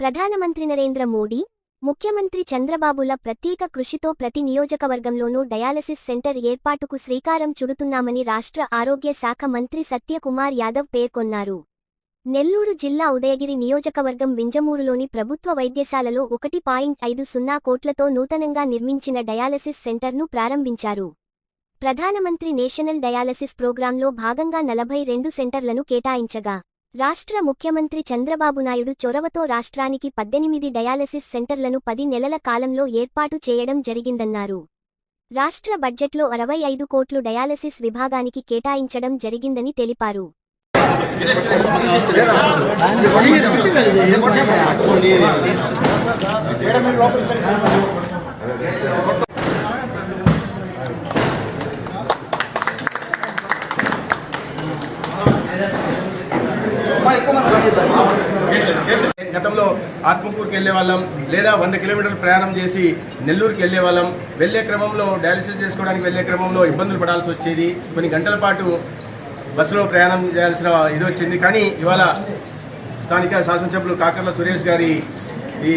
ప్రధానమంత్రి నరేంద్ర మోడీ ముఖ్యమంత్రి చంద్రబాబుల ప్రత్యేక కృషితో ప్రతి నియోజకవర్గంలోనూ డయాలసిస్ సెంటర్ ఏర్పాటుకు శ్రీకారం చుడుతున్నామని రాష్ట్ర ఆరోగ్య శాఖ మంత్రి సత్యకుమార్ యాదవ్ పేర్కొన్నారు. నెల్లూరు జిల్లా ఉదయగిరి నియోజకవర్గం వింజమూరులోని ప్రభుత్వ వైద్యశాలలో ఒకటి పాయింట్ ఐదు సున్నా కోట్లతో నూతనంగా నిర్మించిన డయాలసిస్ సెంటర్ను ప్రారంభించారు. ప్రధానమంత్రి నేషనల్ డయాలసిస్ ప్రోగ్రాంలో భాగంగా నలభై రెండు సెంటర్లను కేటాయించగా రాష్ట్ర ముఖ్యమంత్రి చంద్రబాబు నాయుడు చొరవతో రాష్ట్రానికి పద్దెనిమిది డయాలసిస్ సెంటర్లను పది నెలల కాలంలో ఏర్పాటు చేయడం జరిగిందన్నారు. రాష్ట్ర బడ్జెట్లో అరవై ఐదు కోట్లు డయాలసిస్ విభాగానికి కేటాయించడం జరిగిందని తెలిపారు. గతంలో ఆత్మకూరుకి వెళ్ళే వాళ్ళం లేదా వంద కిలోమీటర్లు ప్రయాణం చేసి నెల్లూరుకి వెళ్ళే వాళ్ళం. వెళ్ళే క్రమంలో డయాలసిస్ చేసుకోవడానికి వెళ్ళే క్రమంలో ఇబ్బందులు పడాల్సి వచ్చేది. కొన్ని గంటల పాటు బస్సులో ప్రయాణం చేయాల్సిన ఇది వచ్చింది. కానీ ఇవాళ స్థానిక శాసనసభ్యులు కాకర్ల సురేష్ గారి ఈ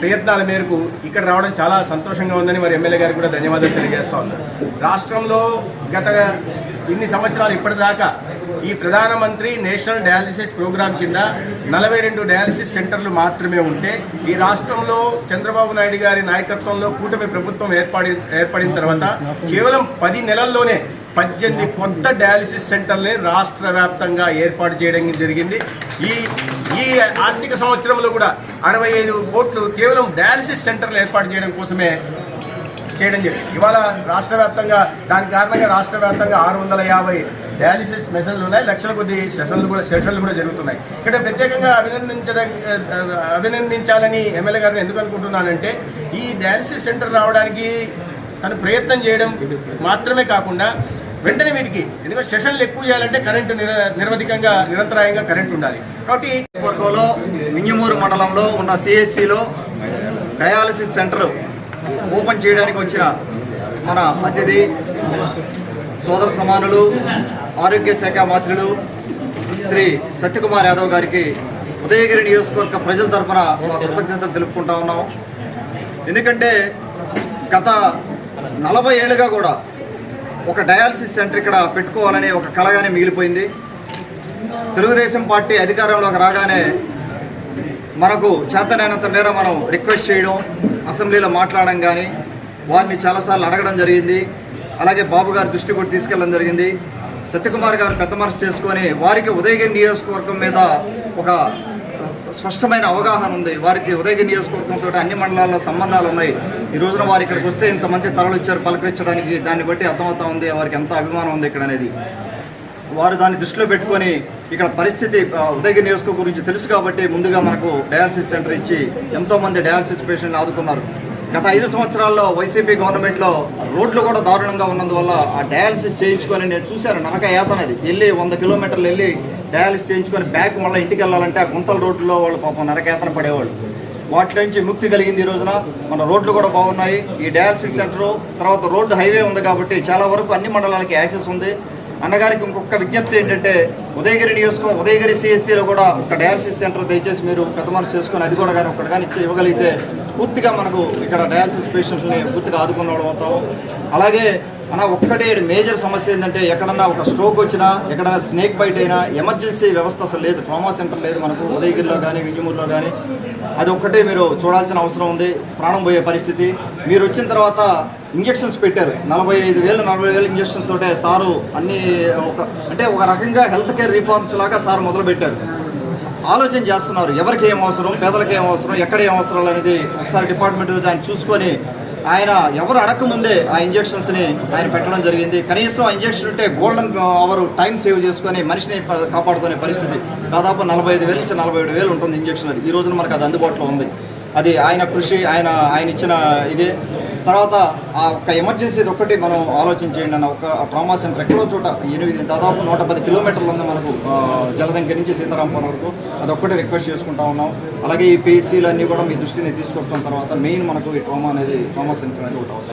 ప్రయత్నాల మేరకు ఇక్కడ రావడం చాలా సంతోషంగా ఉందని మరి ఎమ్మెల్యే గారికి కూడా ధన్యవాదాలు తెలియజేస్తా ఉన్నారు రాష్ట్రంలో గత ఇన్ని సంవత్సరాలు ఇప్పటిదాకా ఈ ప్రధానమంత్రి నేషనల్ డయాలసిస్ ప్రోగ్రాం కింద నలభై రెండు డయాలసిస్ సెంటర్లు మాత్రమే ఉంటే ఈ రాష్ట్రంలో చంద్రబాబు నాయుడు గారి నాయకత్వంలో కూటమి ప్రభుత్వం ఏర్పడి ఏర్పడిన తర్వాత కేవలం పది నెలల్లోనే పద్దెనిమిది కొత్త డయాలసిస్ సెంటర్లే రాష్ట్ర వ్యాప్తంగా ఏర్పాటు చేయడం జరిగింది. ఈ ఈ ఆర్థిక సంవత్సరంలో కూడా అరవై ఐదు కోట్లు కేవలం డయాలసిస్ సెంటర్లు ఏర్పాటు చేయడం కోసమే చేయడం జరిగింది. ఇవాళ రాష్ట్ర వ్యాప్తంగా దాని కారణంగా రాష్ట్ర వ్యాప్తంగా ఆరు వందల యాభై డయాలిసిస్ మెషన్లు ఉన్నాయి లక్షల కొద్ది సెషన్లు కూడా సెషన్లు కూడా జరుగుతున్నాయి. ఇక్కడ ప్రత్యేకంగా అభినందించడం అభినందించాలని ఎమ్మెల్యే గారిని ఎందుకు అనుకుంటున్నానంటే ఈ డయాలిసిస్ సెంటర్ రావడానికి తను ప్రయత్నం చేయడం మాత్రమే కాకుండా వెంటనే వీటికి ఎందుకంటే సెషన్లు ఎక్కువ చేయాలంటే కరెంటు నిరవధికంగా నిరంతరాయంగా కరెంట్ ఉండాలి. కాబట్టి వర్గంలో మింగిమూరు మండలంలో ఉన్న సిఎస్సిలో డయాలసిస్ సెంటర్ ఓపెన్ చేయడానికి వచ్చిన మన అతిథి సోదర సమానులు ఆరోగ్య శాఖ మంత్రులు శ్రీ సత్యకుమార్ యాదవ్ గారికి ఉదయగిరి నియోజకవర్గ ప్రజల తరఫున మా కృతజ్ఞతలు తెలుపుకుంటా ఉన్నాం. ఎందుకంటే గత నలభై ఏళ్ళుగా కూడా ఒక డయాలసిస్ సెంటర్ ఇక్కడ పెట్టుకోవాలనే ఒక కలగానే మిగిలిపోయింది. తెలుగుదేశం పార్టీ అధికారంలోకి రాగానే మనకు చేతనైనంత మేర మనం రిక్వెస్ట్ చేయడం అసెంబ్లీలో మాట్లాడడం కానీ వారిని చాలాసార్లు అడగడం జరిగింది. అలాగే బాబు గారి దృష్టి కూడా తీసుకెళ్ళడం జరిగింది. సత్యకుమార్ గారు పెద్ద మనసు చేసుకొని వారికి ఉదయగిరి నియోజకవర్గం మీద ఒక స్పష్టమైన అవగాహన ఉంది. వారికి ఉదయగిరి నియోజకవర్గంతో అన్ని మండలాల్లో సంబంధాలు ఉన్నాయి. ఈ రోజున వారు ఇక్కడికి వస్తే ఇంతమంది తరలు ఇచ్చారు పలకరించడానికి. దాన్ని బట్టి అర్థమవుతా ఉంది వారికి ఎంత అభిమానం ఉంది ఇక్కడ అనేది. వారు దాన్ని దృష్టిలో పెట్టుకొని ఇక్కడ పరిస్థితి ఉదయగిరి నియోజకవర్గం గురించి తెలుసు కాబట్టి ముందుగా మనకు డయాలసిస్ సెంటర్ ఇచ్చి ఎంతోమంది డయాలసిస్ పేషెంట్లు ఆదుకున్నారు. గత ఐదు సంవత్సరాల్లో వైసీపీ గవర్నమెంట్లో రోడ్లు కూడా దారుణంగా ఉన్నందువల్ల ఆ డయాలసిస్ చేయించుకొని నేను చూశాను నరక యాతనది వెళ్ళి వంద కిలోమీటర్లు వెళ్ళి డయాలసిస్ చేయించుకొని బ్యాక్ మళ్ళీ ఇంటికి వెళ్ళాలంటే ఆ గుంతల రోడ్లలో వాళ్ళు పాపం నరకయాతన పడేవాళ్ళు. వాటి నుంచి ముక్తి కలిగింది ఈ రోజున. మన రోడ్లు కూడా బాగున్నాయి. ఈ డయాలసిస్ సెంటర్ తర్వాత రోడ్డు హైవే ఉంది కాబట్టి చాలా వరకు అన్ని మండలాలకి యాక్సెస్ ఉంది. అన్నగారికి ఇంకొక విజ్ఞప్తి ఏంటంటే ఉదయగిరి నియోజకవర్గం ఉదయగిరి సిఎస్సిలో కూడా ఒక డయాలసిస్ సెంటర్ దయచేసి మీరు పెద్ద మనసు చేసుకొని అది కూడా కానీ ఒక్కడ కానీ ఇచ్చి ఇవ్వగలిగితే పూర్తిగా మనకు ఇక్కడ డయాలసిస్ పేషెంట్స్ని పూర్తిగా ఆదుకున్నవడం అవుతాం అలాగే మన ఒక్కటే మేజర్ సమస్య ఏంటంటే ఎక్కడన్నా ఒక స్ట్రోక్ వచ్చినా ఎక్కడన్నా స్నేక్ బైట్ అయినా ఎమర్జెన్సీ వ్యవస్థ అసలు లేదు ట్రామా సెంటర్ లేదు మనకు ఉదయగిరిలో కానీ వింజమూరులో కానీ అది ఒక్కటే మీరు చూడాల్సిన అవసరం ఉంది ప్రాణం పోయే పరిస్థితి. మీరు వచ్చిన తర్వాత ఇంజక్షన్స్ పెట్టారు. నలభై ఐదు వేలు నలభై వేలు ఇంజక్షన్ తోటే సారు అన్ని ఒక అంటే ఒక రకంగా హెల్త్ కేర్ రిఫార్మ్స్ లాగా సార్ మొదలుపెట్టారు. ఆలోచన చేస్తున్నారు. ఎవరికి ఏం అవసరం పేదలకు ఏం అవసరం ఎక్కడ ఏం అవసరం అనేది ఒకసారి డిపార్ట్మెంట్ ఆయన చూసుకొని ఆయన ఎవరు అడగకముందే ఆ ఇంజెక్షన్స్ని ఆయన పెట్టడం జరిగింది. కనీసం ఆ ఇంజెక్షన్ ఉంటే గోల్డెన్ అవర్ టైం సేవ్ చేసుకొని మనిషిని కాపాడుకునే పరిస్థితి. దాదాపు నలభై ఐదు వేలు నుంచి నలభై ఏడు వేలు ఉంటుంది ఇంజెక్షన్ అది. ఈ రోజున మనకు అది అందుబాటులో ఉంది. అది ఆయన కృషి ఆయన ఆయన ఇచ్చిన ఇదే. తర్వాత ఆ ఒక్క ఎమర్జెన్సీ ఒక్కటి మనం ఆలోచించేయండి అన్న ఒక ట్రామా సెంటర్ ఎక్కడో చోట ఎనిమిది దాదాపు నూట పది కిలోమీటర్లు ఉంది మనకు ఆ, జలదంకి నుంచి సీతారాంపురం వరకు. అది ఒక్కటి రిక్వెస్ట్ చేసుకుంటా ఉన్నాం. అలాగే ఈ పిఎస్సీలు అన్నీ కూడా మీ దృష్టిని తీసుకొస్తున్న తర్వాత మెయిన్ మనకు ఈ ట్రామా అనేది ట్రామా సెంటర్ అనేది ఒకటి అవసరం.